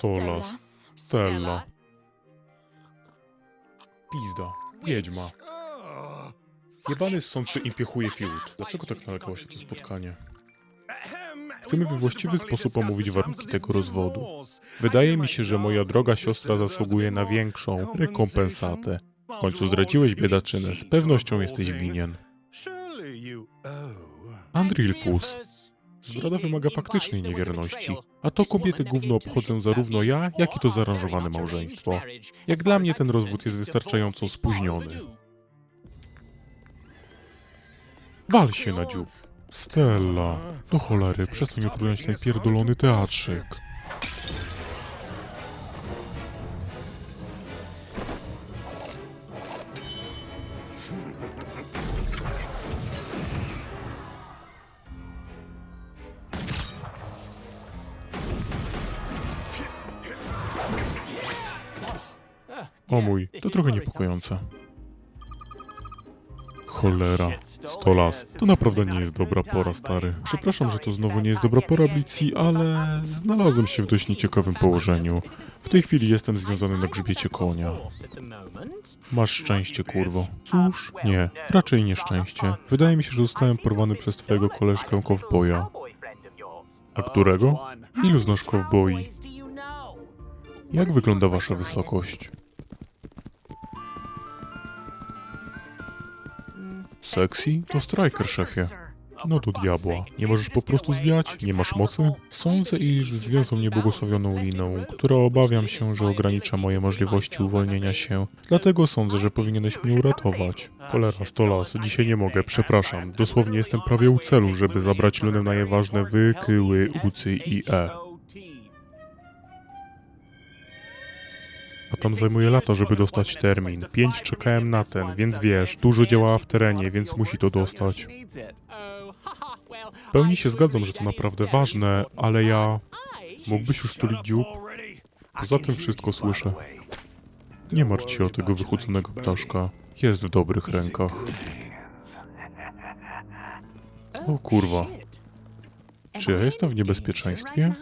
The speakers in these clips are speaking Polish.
Stolas. Stella. Pizda. Wiedźma. Jebany sądcy im piechuje fiut. Dlaczego tak nalegało się to spotkanie? Chcemy we właściwy sposób omówić warunki tego rozwodu. Wydaje mi się, że moja droga siostra zasługuje na większą rekompensatę. W końcu zdradziłeś biedaczynę, z pewnością jesteś winien. Andrilfus. Zdrada wymaga faktycznej niewierności, a to kobiety gówno obchodzę zarówno ja, jak i to zaaranżowane małżeństwo. Jak dla mnie ten rozwód jest wystarczająco spóźniony. Wal się na dziób. Stella, do cholery, przestań utrudniać ten pierdolony teatrzyk. O mój, to trochę niepokojące. Cholera. Stolas. To naprawdę nie jest dobra pora, stary. Przepraszam, że to znowu nie jest dobra pora, Blitzi, ale znalazłem się w dość nieciekawym położeniu. W tej chwili jestem związany na grzbiecie konia. Masz szczęście, kurwo. Cóż, nie. Raczej nieszczęście. Wydaje mi się, że zostałem porwany przez twojego koleżkę kowboja. A którego? Ilu znasz kowboi? Jak wygląda wasza wysokość? Sexy? To striker, szefie. No do diabła. Nie możesz po prostu zwiać? Nie masz mocy? Sądzę, iż związał mnie błogosławioną liną, która obawiam się, że ogranicza moje możliwości uwolnienia się. Dlatego sądzę, że powinieneś mnie uratować. Cholera, stolas, dzisiaj nie mogę, przepraszam. Dosłownie jestem prawie u celu, żeby zabrać lunę na je ważne wy, kyły, ucy i e. tam zajmuje lata, żeby dostać termin. Pięć czekałem na ten, więc wiesz, dużo działała w terenie, więc musi to dostać. W pełni się zgadzam, że to naprawdę ważne, ale ja... Mógłbyś już tulić dziób? Poza tym wszystko słyszę. Nie martw się o tego wychudzonego ptaszka. Jest w dobrych rękach. O kurwa. Czy ja jestem w niebezpieczeństwie?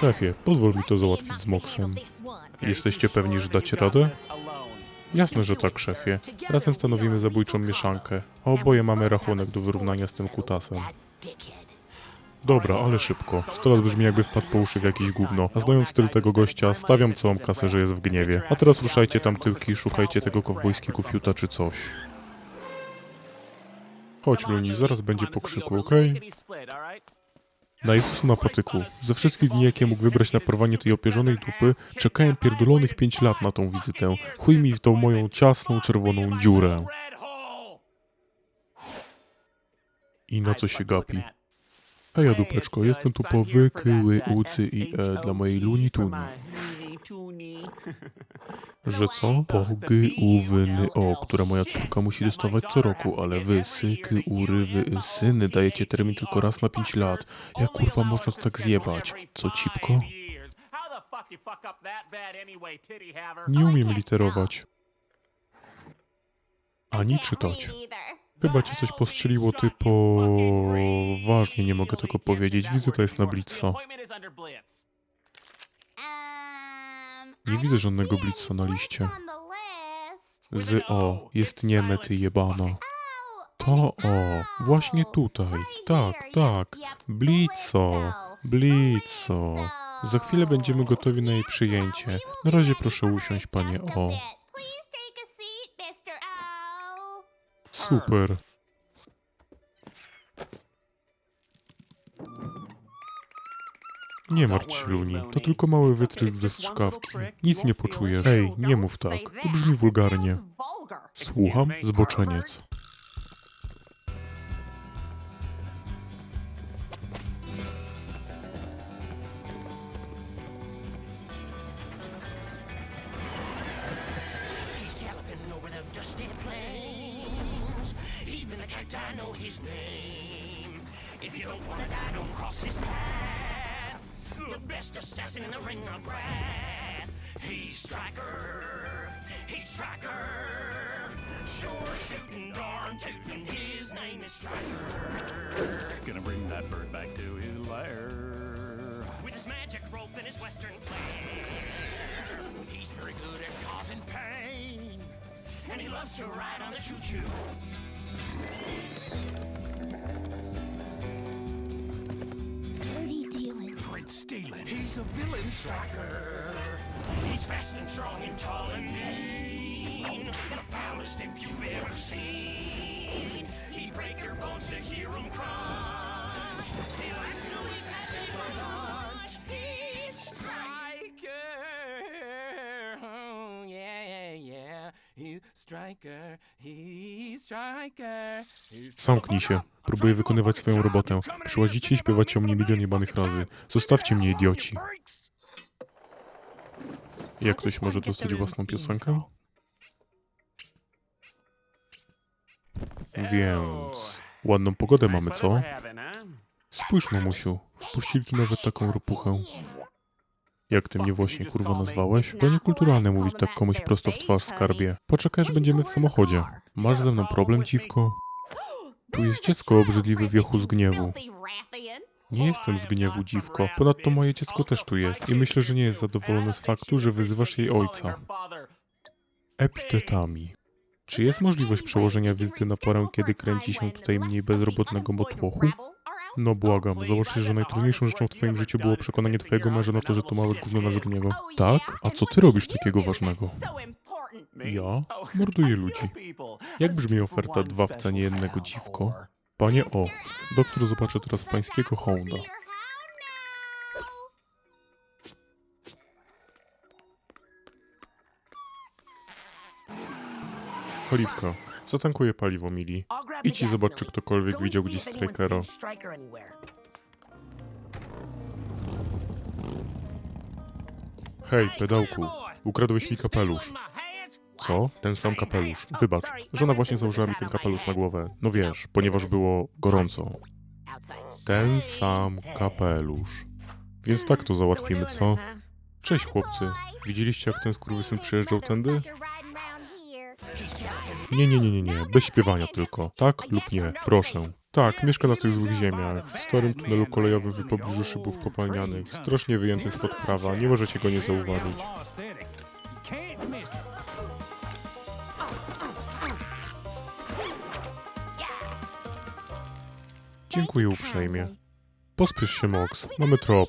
Szefie, pozwól mi to załatwić z Moksem. Jesteście pewni, że dacie radę? Jasne, że tak, szefie. Razem stanowimy zabójczą mieszankę. A oboje mamy rachunek do wyrównania z tym kutasem. Dobra, ale szybko. Stolas brzmi jakby wpadł po uszy w jakieś gówno. A znając styl tego gościa, stawiam całą kasę, że jest w gniewie. A teraz ruszajcie tam tyłki szukajcie tego kowbojskiego fiuta czy coś. Chodź, Luni, zaraz będzie po krzyku, okej? Na Jezusu na patyku. Ze wszystkich dni, jakie mógł wybrać na porwanie tej opierzonej dupy, czekałem pierdolonych pięć lat na tą wizytę. Chuj mi w tą moją ciasną, czerwoną dziurę. I na co się gapi? A ja dupeczko, jestem tu po wykyły, ucy i e dla mojej Luni Tuni. Że co? Pogy, uwyny, o, które moja córka musi dostawać co roku, ale wy, syky, urywy, syny, dajecie termin tylko raz na pięć lat. Jak kurwa można to tak zjebać? Co, cipko? Nie umiem literować. Ani czytać. Chyba cię coś postrzeliło typo... Ważnie, nie mogę tego powiedzieć. Wizyta jest na Blitza. Nie widzę żadnego blitza na liście. Z o, jest niemy ty jebana. To o, właśnie tutaj. Tak, tak. Blitzo, blitzo. Za chwilę będziemy gotowi na jej przyjęcie. Na razie proszę usiąść, panie O. Super. Nie martw się, Luni. To tylko mały wytrysk ze strzykawki. Nic nie poczujesz. Ej, nie mów tak. To brzmi wulgarnie. Słucham? Zboczeniec. The cacti know his name. If you don't wanna die, don't cross his path. The best assassin in the ring of wrath. He's Striker. He's Striker. sure shooting, darn tootin', his name is Striker. Gonna bring that bird back to his lair. With his magic rope and his western flair. He's very good at causing pain. And he loves to ride on the choo-choo. He's a villain striker. He's fast and strong and tall and mean. The foulest imp you've ever seen. He'd break your bones to hear him crunch. He likes to eat Zamknij się. Próbuję wykonywać swoją robotę. Przyłazicie i śpiewacie o mnie milion jebanych razy. Zostawcie mnie, idioci. Jak ktoś może dostać własną piosenkę? Więc... Ładną pogodę mamy, co? Spójrz, mamusiu. Wpuścili tu nawet taką ropuchę. Jak ty mnie właśnie kurwa nazwałeś? To niekulturalne mówić tak komuś prosto w twarz, skarbie. Poczekaj, aż będziemy w samochodzie. Masz ze mną problem, dziwko? Tu jest dziecko obrzydliwy wiechu z gniewu. Nie jestem z gniewu, dziwko. Ponadto moje dziecko też tu jest i myślę, że nie jest zadowolone z faktu, że wyzywasz jej ojca. Epitetami. Czy jest możliwość przełożenia wizyty na porę, kiedy kręci się tutaj mniej bezrobotnego motłochu? No błagam, zobaczysz, że najtrudniejszą rzeczą w twoim życiu było przekonanie twojego męża na to, że to małe gówno należy do niego. Tak? A co ty robisz takiego ważnego? Ja? Morduję ludzi. Jak brzmi oferta dwa w cenie jednego, dziwko? Panie O, doktor zobaczy teraz pańskiego hołda. Cholipka, zatankuję paliwo, Mili. Idź i zobacz, czy ktokolwiek widział gdzieś Strikera. Hej, pedałku, ukradłeś mi kapelusz. Co? Ten sam kapelusz. Wybacz, żona właśnie założyła mi ten kapelusz na głowę. No wiesz, ponieważ było gorąco. Ten sam kapelusz. Więc tak to załatwimy, co? Cześć chłopcy. Widzieliście jak ten skurwysyn przyjeżdżał tędy? Nie, nie, nie, nie, nie. Bez śpiewania tylko. Tak lub nie. Proszę. Tak, mieszka na tych złych ziemiach. W starym tunelu kolejowym w pobliżu szybów kopalnianych. Strasznie wyjęty spod prawa. Nie możecie go nie zauważyć. Dziękuję uprzejmie. Pospiesz się, Mox. Mamy trop.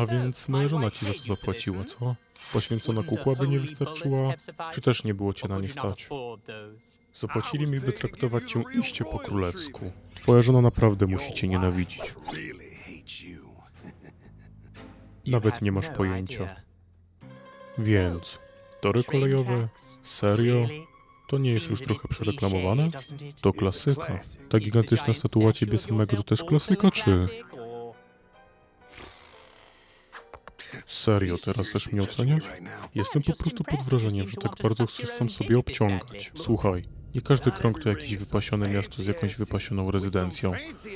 A więc moja żona ci za to zapłaciła, co? Poświęcona kukła by nie wystarczyła? Czy też nie było cię na nie stać? Zapłacili mi, by traktować cię iście po królewsku. Twoja żona naprawdę musi cię nienawidzić. Nawet nie masz pojęcia. Więc, tory kolejowe? Serio? To nie jest już trochę przereklamowane? To klasyka. Ta gigantyczna statua ciebie samego to też klasyka, czy... Serio, teraz chcesz mnie oceniać? Jestem po prostu pod wrażeniem, że tak bardzo chcesz sam sobie obciągać. Słuchaj, nie każdy krąg to jakieś wypasione miasto z jakąś wypasioną rezydencją,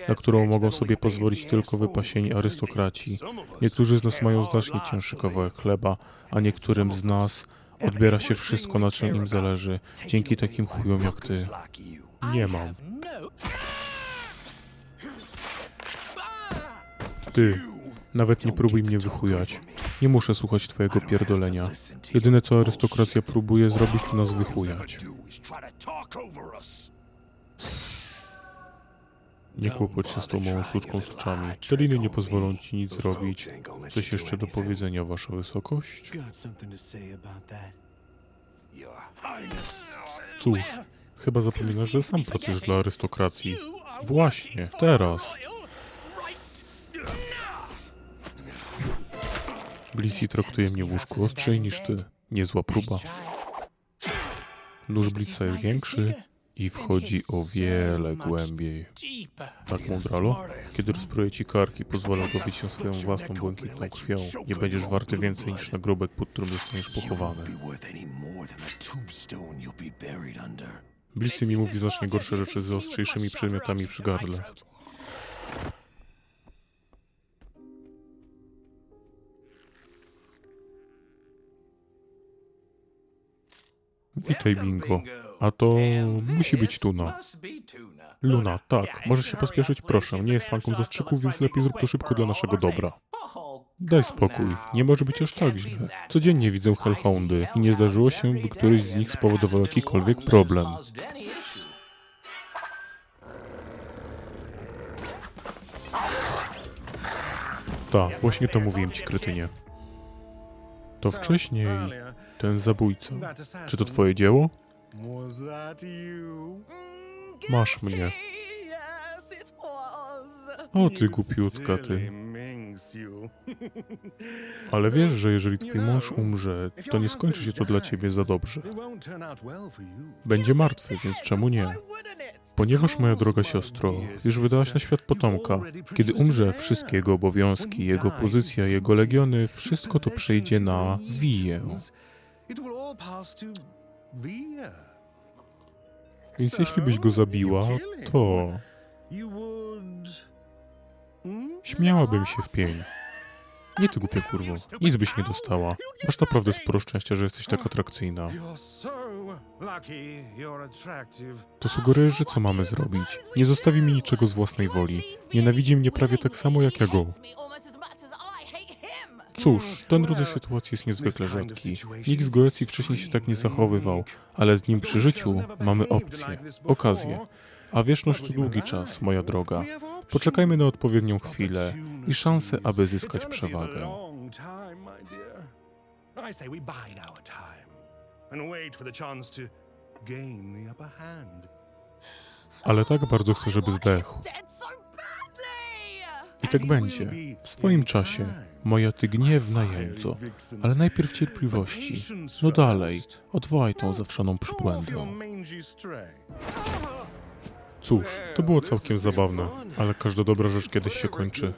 na którą mogą sobie pozwolić tylko wypasieni arystokraci. Niektórzy z nas mają znacznie cięższy kawałek chleba, a niektórym z nas odbiera się wszystko, na czym im zależy, dzięki takim chujom jak ty. Nie mam. Ty, nawet nie próbuj mnie wychujać. Nie muszę słuchać twojego pierdolenia. Jedyne co arystokracja próbuje zrobić, to nas wychujać. Nie kłopocz się z tą małą sztuczką z oczami. Te liny nie pozwolą ci nic zrobić. Coś jeszcze do powiedzenia, wasza wysokość? Cóż, chyba zapominasz, że sam pracujesz dla arystokracji. Właśnie, teraz. Blissey traktuje mnie w łóżku ostrzej niż ty. Niezła próba. Nóż Blitza jest większy i wchodzi o wiele głębiej. Tak, mądralo? Kiedy rozproję ci karki, pozwolę gowić się swoją własną błękitną krwią. Nie będziesz warty więcej niż nagrobek, pod którym zostaniesz pochowany. Blicy mi mówi znacznie gorsze rzeczy z ostrzejszymi przedmiotami przy gardle. Witaj, Bingo. A to musi być Tuna. Luna, tak, możesz się pospieszyć? Proszę, nie jest fanką zastrzyków, więc lepiej zrób to szybko dla naszego dobra. Daj spokój, nie może być aż tak źle. Codziennie widzę hellhoundy i nie zdarzyło się, by któryś z nich spowodował jakikolwiek problem. Tak, właśnie to mówiłem ci, kretynie. To wcześniej ten zabójca. Czy to twoje dzieło? Masz mnie. O ty głupiutka ty. Ale wiesz, że jeżeli twój mąż umrze, to nie skończy się to dla ciebie za dobrze. Będzie martwy, więc czemu nie? Ponieważ, moja droga siostro, już wydałaś na świat potomka. Kiedy umrze, wszystkie jego obowiązki, jego pozycja, jego legiony, wszystko to przejdzie na Wiję. It will all pass to Via. Więc jeśli byś go zabiła, to. Hmm? śmiałabym się w pień. Nie ty głupia kurwo, nic byś nie dostała. Masz naprawdę sporo szczęścia, że jesteś tak atrakcyjna. To sugerujesz, że co mamy zrobić? Nie zostawi mi niczego z własnej woli. Nienawidzi mnie prawie tak samo jak ja go. Cóż, ten rodzaj sytuacji jest niezwykle rzadki. Nikt z Goecji wcześniej się tak nie zachowywał, ale z nim przy życiu mamy opcję, okazję. A wieczność to długi czas, moja droga. Poczekajmy na odpowiednią chwilę i szansę, aby zyskać przewagę. Ale tak bardzo chcę, żeby zdechł. I tak będzie. W swoim czasie, moja ty gniewna jędzo. Ale najpierw cierpliwości. No dalej, odwołaj tą zawszaną przybłędę. Cóż, to było całkiem zabawne, ale każda dobra rzecz kiedyś się kończy.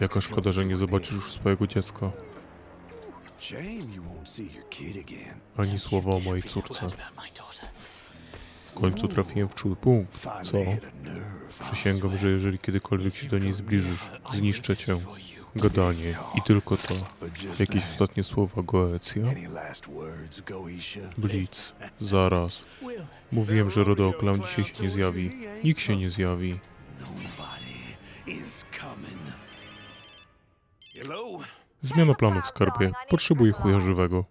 Jaka szkoda, że nie zobaczysz już swojego dziecka. Ani słowa o mojej córce. W końcu trafiłem w czuły punkt. Co? Przysięgam, że jeżeli kiedykolwiek się do niej zbliżysz, zniszczę cię. Gadanie i tylko to. Jakieś ostatnie słowa, Goecja? Blitz, zaraz. Mówiłem, że Rodeo Clown dzisiaj się nie zjawi. Nikt się nie zjawi. Zmiana planów, skarbie. Potrzebuję chuja żywego.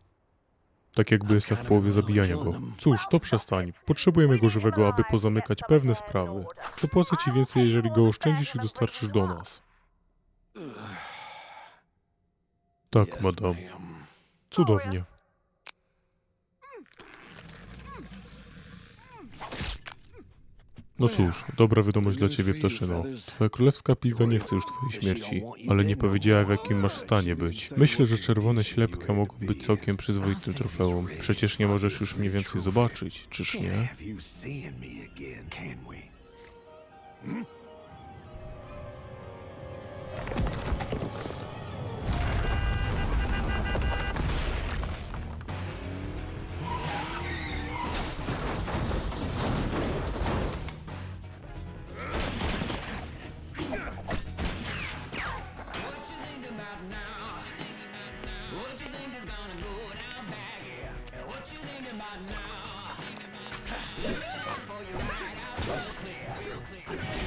Tak jakby jestem w połowie zabijania go. Cóż, to przestań. Potrzebujemy go żywego, aby pozamykać pewne sprawy. Zapłacę ci więcej, jeżeli go oszczędzisz i dostarczysz do nas. Tak, madam. Cudownie. No cóż, dobra wiadomość dla ciebie, ptaszyno. Twoja królewska pizda nie chce już twojej śmierci, ale nie powiedziała w jakim masz stanie być. Myślę, że czerwone ślepka mogą być całkiem przyzwoitym trofeum. Przecież nie możesz już mniej więcej zobaczyć, czyż nie? is gonna go down. What you thinking about now? Out real clear, real clear.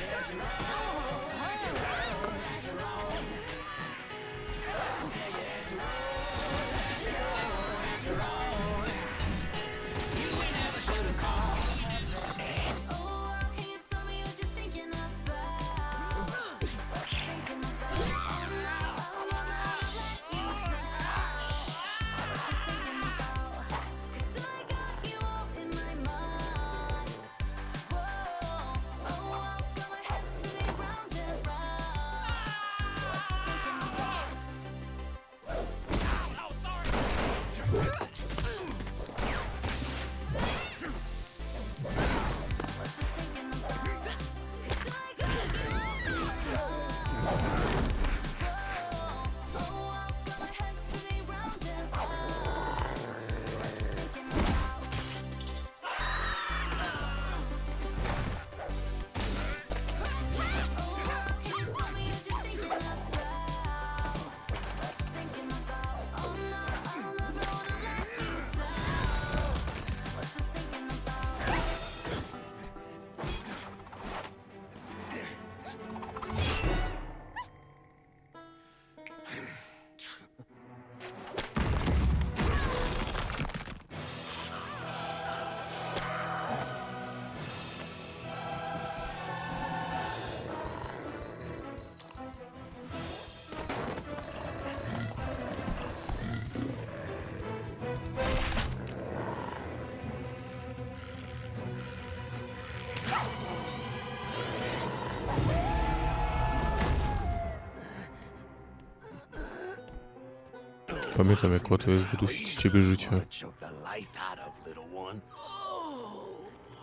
Pamiętam jak łatwo jest wydusić z ciebie życie.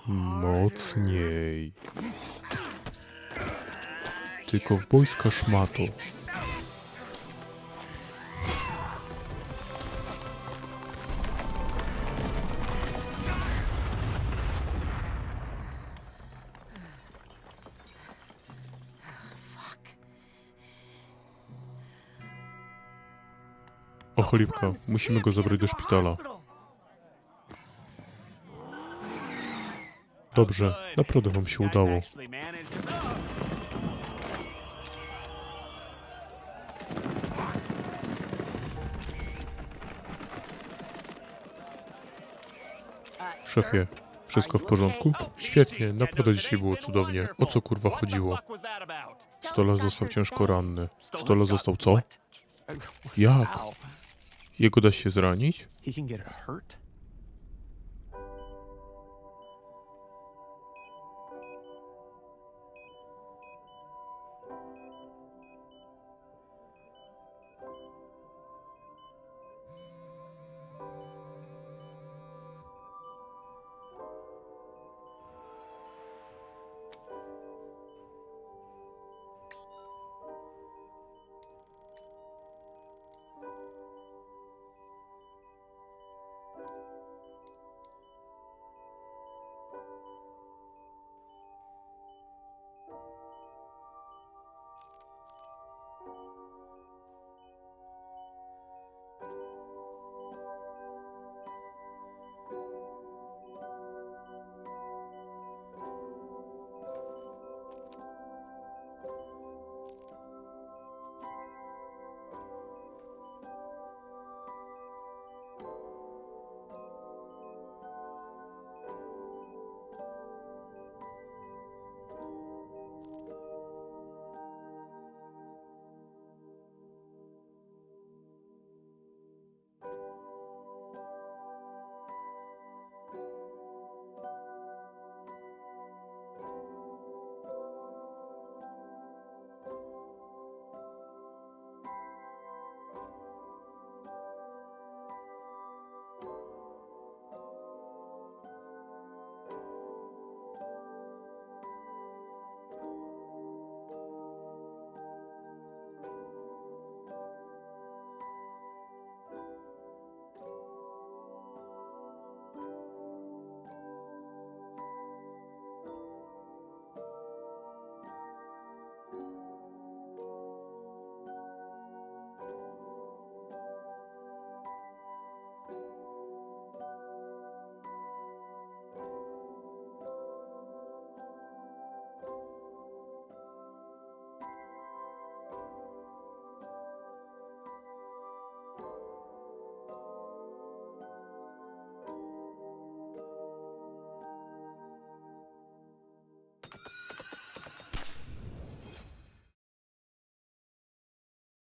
Mocniej. Tylko w bojska szmato. O musimy go zabrać do szpitala. Dobrze, naprawdę wam się udało. Szefie, wszystko w porządku? Świetnie, naprawdę dzisiaj było cudownie. O co kurwa chodziło? Stola został ciężko ranny. Stola został co? Jak? Jego da się zranić?